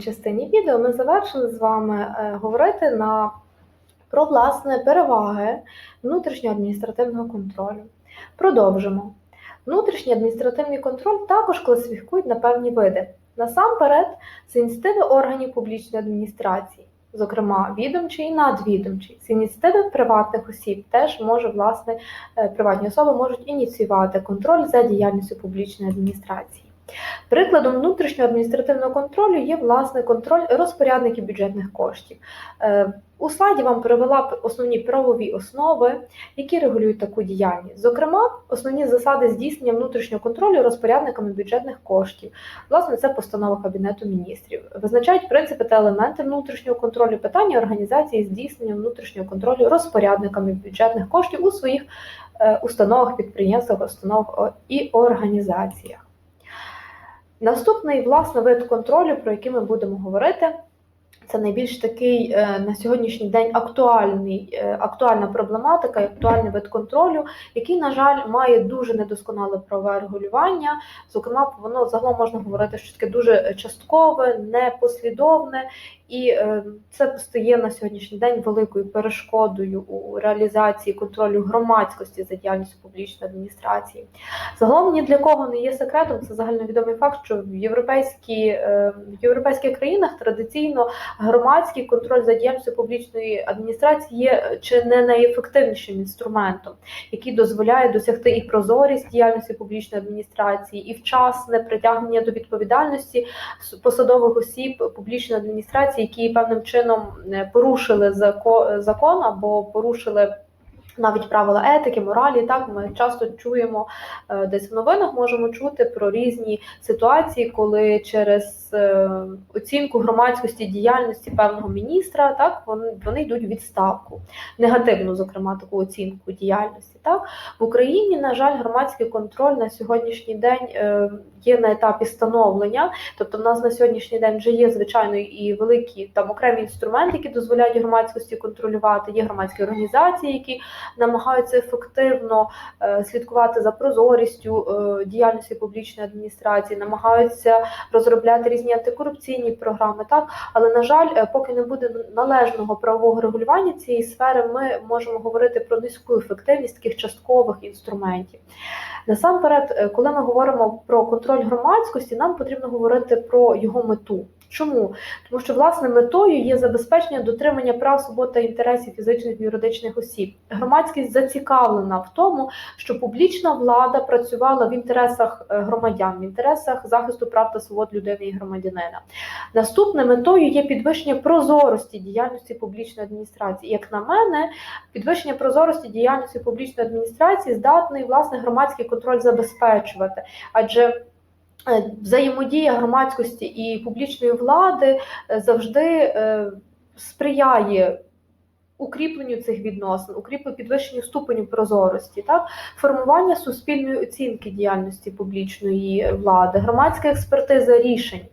частині відео ми завершили з вами е, говорити на про власне переваги внутрішнього адміністративного контролю. Продовжимо. Внутрішній адміністративний контроль також класифікують на певні види. Насамперед, це ініціативи органів публічної адміністрації, зокрема відомчий і надвідомчий. Це ініціативи приватних осіб. Теж може власне е, приватні особи можуть ініціювати контроль за діяльністю публічної адміністрації. Прикладом внутрішнього адміністративного контролю є власне контроль розпорядників бюджетних коштів. Е, У слайді вам привела основні правові основи, які регулюють таку діяльність. Зокрема, основні засади здійснення внутрішнього контролю розпорядниками бюджетних коштів. Власне, це постанова Кабінету міністрів. Визначають принципи та елементи внутрішнього контролю, питання організації здійснення внутрішнього контролю розпорядниками бюджетних коштів у своїх е, установах, підприємствах, установах і організаціях. Наступний власне вид контролю, про який ми будемо говорити, це найбільш такий е, на сьогоднішній день актуальний, е, актуальна проблематика, актуальний вид контролю, який, на жаль, має дуже недосконале правове регулювання. Зокрема, воно загалом можна говорити, що таке дуже часткове, непослідовне, і е, це стає на сьогоднішній день великою перешкодою у реалізації контролю громадськості за діяльністю публічної адміністрації. Загалом ні для кого не є секретом. Це загальновідомий факт, що в європейській е, в європейських країнах традиційно громадський контроль за діяльністю публічної адміністрації є чи не найефективнішим інструментом, який дозволяє досягти і прозорість діяльності публічної адміністрації, і вчасне притягнення до відповідальності посадових осіб публічної адміністрації, які певним чином е, порушили зако- закон або порушили. Навіть правила етики, моралі, так ми часто чуємо е, десь в новинах, можемо чути про різні ситуації, коли через е, оцінку громадськості діяльності певного міністра, так вони, вони йдуть у відставку, негативну, зокрема, таку оцінку діяльності. Так в Україні, на жаль, громадський контроль на сьогоднішній день е, є на етапі становлення. Тобто, в нас на сьогоднішній день вже є звичайно і великі там окремі інструменти, які дозволяють громадськості контролювати. Є громадські організації, які намагаються ефективно е, слідкувати за прозорістю е, діяльності публічної адміністрації, намагаються розробляти різні антикорупційні програми. Так, але на жаль, е, поки не буде належного правового регулювання цієї сфери, ми можемо говорити про низьку ефективність таких часткових інструментів. Насамперед, коли ми говоримо про контроль громадськості, нам потрібно говорити про його мету. Чому? Тому що власне метою є забезпечення дотримання прав, свобод та інтересів фізичних і юридичних осіб. Громадськість зацікавлена в тому, що публічна влада працювала в інтересах е, громадян, в інтересах захисту прав та свобод людини і громадянина. Наступне метою є підвищення прозорості діяльності публічної адміністрації. Як на мене, підвищення прозорості діяльності публічної адміністрації здатний власне громадський контроль забезпечувати, адже взаємодія громадськості і публічної влади е, завжди е, сприяє. Укріпленню цих відносин, укріпленню підвищенню ступеню прозорості, так формування суспільної оцінки діяльності публічної влади, громадська експертиза рішень.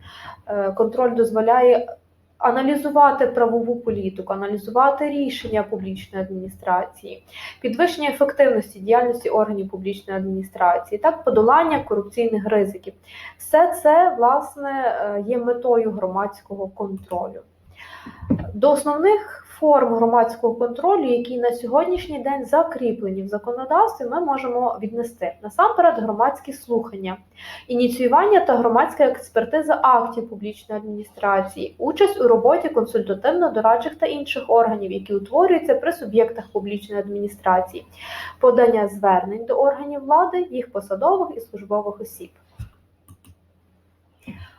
Е, Контроль дозволяє аналізувати правову політику, аналізувати рішення публічної адміністрації, підвищення ефективності діяльності органів публічної адміністрації, так подолання корупційних ризиків. Все це власне е, є метою громадського контролю. До основних форм громадського контролю, які на сьогоднішній день закріплені в законодавстві, ми можемо віднести насамперед громадські слухання, ініціювання та громадська експертиза актів публічної адміністрації, участь у роботі консультативно-дорадчих та інших органів, які утворюються при суб'єктах публічної адміністрації, подання звернень до органів влади, їх посадових і службових осіб.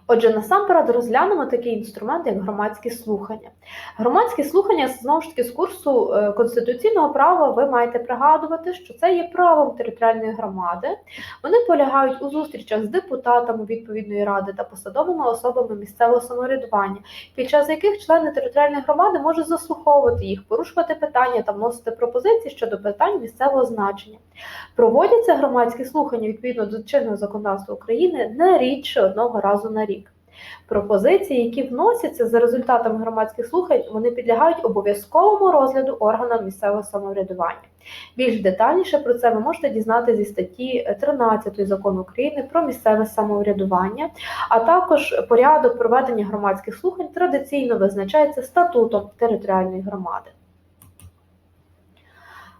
Отже, насамперед розглянемо такий інструмент, як громадські слухання. Громадські слухання знову ж таки з курсу е, конституційного права ви маєте пригадувати, що це є правом територіальної громади. Вони полягають у зустрічах з депутатами відповідної ради та посадовими особами місцевого самоврядування, під час яких члени територіальної громади можуть заслуховувати їх, порушувати питання та вносити пропозиції щодо питань місцевого значення. Проводяться громадські слухання відповідно до чинного законодавства України не рідше одного разу на рік. Пропозиції, які вносяться за результатами громадських слухань, вони підлягають обов'язковому розгляду органам місцевого самоврядування. Більш детальніше про це ви можете дізнатися зі статті 13 закону України про місцеве самоврядування, а також порядок проведення громадських слухань традиційно визначається статутом територіальної громади.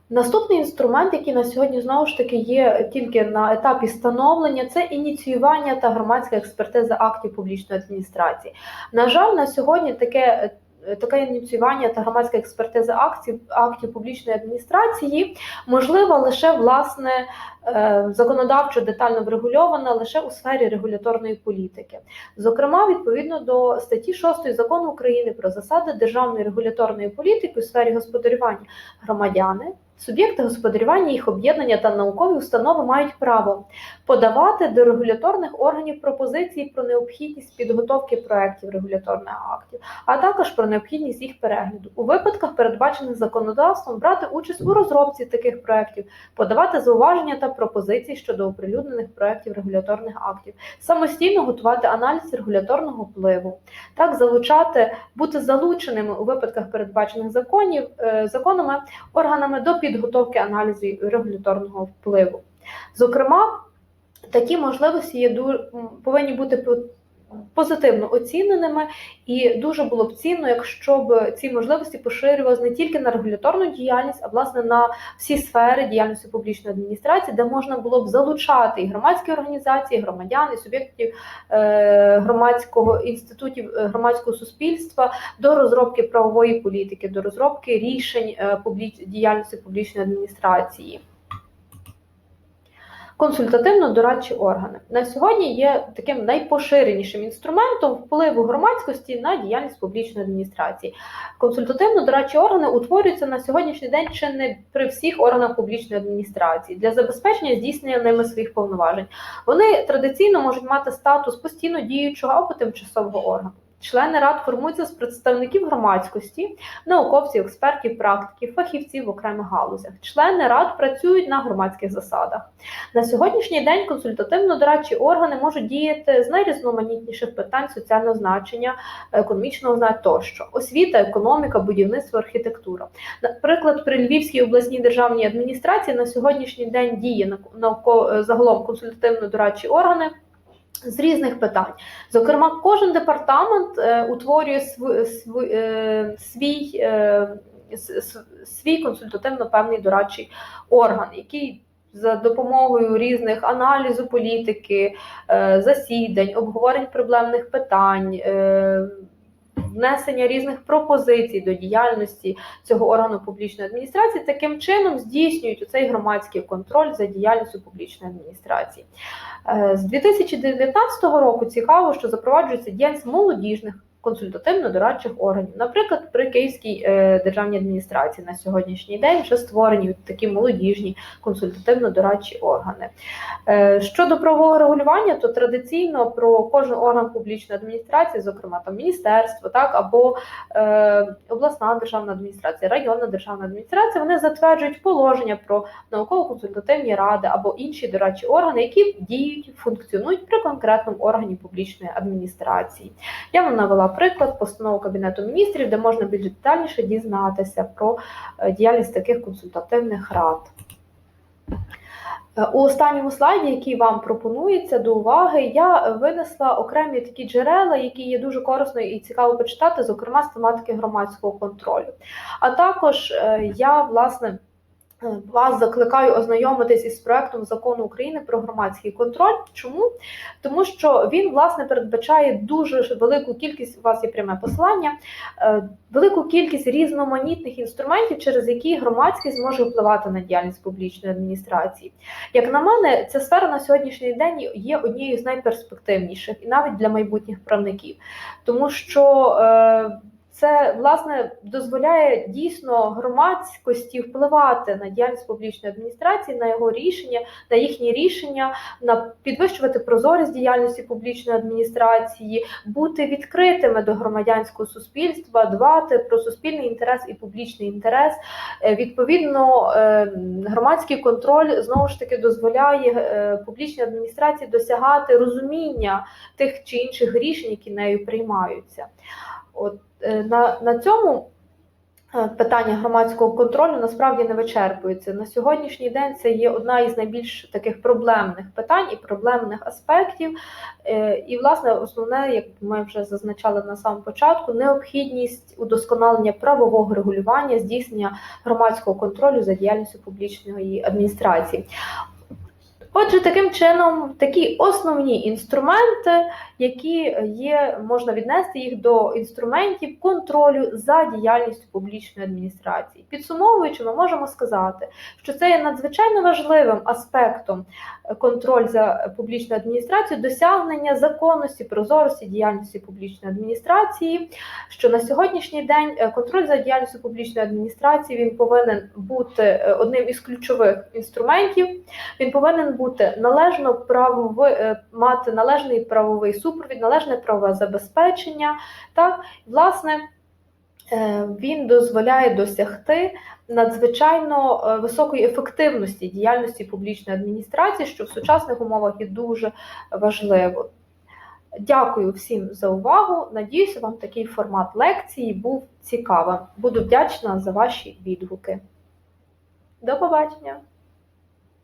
Наступний інструмент, який на сьогодні знову ж таки є тільки на етапі становлення, це ініціювання та громадська експертиза актів публічної адміністрації. На жаль, на сьогодні таке. Таке ініціювання та громадська експертиза актів актів публічної адміністрації можлива лише власне е, законодавчо детально врегульована лише у сфері регуляторної політики. Зокрема, відповідно до статті 6 закону України про засади державної регуляторної політики у сфері господарювання громадяни. Суб'єкти господарювання, їх об'єднання та наукові установи мають право подавати до регуляторних органів пропозиції про необхідність підготовки проєктів регуляторних актів, а також про необхідність їх перегляду. У випадках, передбачених законодавством, брати участь у розробці таких проєктів, подавати зауваження та пропозиції щодо оприлюднених проєктів регуляторних актів, самостійно готувати аналіз регуляторного впливу, так залучати, бути залученими у випадках передбачених законів е, законами органами до підготовки аналізу регуляторного впливу. Зокрема, такі можливості є повинні бути позитивно оціненими, і дуже було б цінно, якщо б ці можливості поширювалися не тільки на регуляторну діяльність, а власне на всі сфери діяльності публічної адміністрації, де можна було б залучати і громадські організації, і громадян, і суб'єктів е, громадського інститутів е, громадського суспільства до розробки правової політики, до розробки рішень е, публіч... діяльності публічної адміністрації. Консультативно-дорадчі органи на сьогодні є таким найпоширенішим інструментом впливу громадськості на діяльність публічної адміністрації. Консультативно-дорадчі органи утворюються на сьогоднішній день чи не при всіх органах публічної адміністрації для забезпечення здійснення ними своїх повноважень. Вони традиційно можуть мати статус постійно діючого або тимчасового органу. Члени рад формуються з представників громадськості, науковців, експертів, практиків, фахівців в окремих галузях. Члени рад працюють на громадських засадах. На сьогоднішній день консультативно-дорадчі органи можуть діяти з найрізноманітніших питань соціального значення, економічного значення тощо, освіта, економіка, будівництво, архітектура. Наприклад, при Львівській обласній державній адміністрації на сьогоднішній день діє загалом консультативно-дорадчі органи з різних питань. Зокрема, кожен департамент е, утворює св, св, е, свій е, свій консультативно певний дорадчий орган, який за допомогою різних аналізу політики, засідань, обговорень проблемних питань. Внесення різних пропозицій до діяльності цього органу публічної адміністрації таким чином здійснюють цей громадський контроль за діяльністю публічної адміністрації. Е, з 2019 року цікаво, що запроваджується діяльність молодіжних консультативно-дорадчих органів. Наприклад, при Київській е, державній адміністрації на сьогоднішній день вже створені такі молодіжні консультативно-дорадчі органи. Е, щодо правового регулювання, то традиційно про кожен орган публічної адміністрації, зокрема там міністерство, так або е, обласна державна адміністрація, районна державна адміністрація, вони затверджують положення про науково-консультативні ради або інші дорадчі органи, які діють, функціонують при конкретному органі публічної адміністрації. Я вам навела наприклад, постанову Кабінету міністрів, де можна більш детальніше дізнатися про е, діяльність таких консультативних рад. Е, у останньому слайді, який вам пропонується до уваги, я винесла окремі такі джерела, які є дуже корисно і цікаво почитати, зокрема з тематики громадського контролю. А також е, я, власне, вас закликаю ознайомитись із проектом закону України про громадський контроль. Чому? Тому що він власне передбачає дуже велику кількість у вас є пряме посилання, е, велику кількість різноманітних інструментів, через які громадськість зможе впливати на діяльність публічної адміністрації. Як на мене, ця сфера на сьогоднішній день є однією з найперспективніших і навіть для майбутніх правників, тому що. Це власне дозволяє дійсно громадськості впливати на діяльність публічної адміністрації, на його рішення, на їхні рішення, на підвищувати прозорість діяльності публічної адміністрації, бути відкритими до громадянського суспільства, дбати про суспільний інтерес і публічний інтерес. Е, Відповідно, е, громадський контроль знову ж таки дозволяє е, публічній адміністрації досягати розуміння тих чи інших рішень, які нею приймаються. От е, на, на цьому е, питання громадського контролю насправді не вичерпується. На сьогоднішній день це є одна із найбільш таких проблемних питань і проблемних аспектів. Е, І, власне, основне, як ми вже зазначали на самому початку, необхідність удосконалення правового регулювання, здійснення громадського контролю за діяльністю публічної адміністрації. Отже, таким чином, такі основні інструменти, які є, можна віднести їх до інструментів контролю за діяльністю публічної адміністрації. Підсумовуючи, ми можемо сказати, що це є надзвичайно важливим аспектом е, контроль за публічною адміністрацією, досягнення законності, прозорості діяльності публічної адміністрації. Що на сьогоднішній день е, контроль за діяльністю публічної адміністрації він повинен бути е, одним із ключових інструментів. Він повинен бути належно правови, е, мати належний правовий супровід, належне правове забезпечення. Так, власне, е, він дозволяє досягти надзвичайно е, високої ефективності діяльності публічної адміністрації, що в сучасних умовах є дуже важливо. Дякую всім за увагу. Надіюся, вам такий формат лекції був цікавим. Буду вдячна за ваші відгуки. До побачення!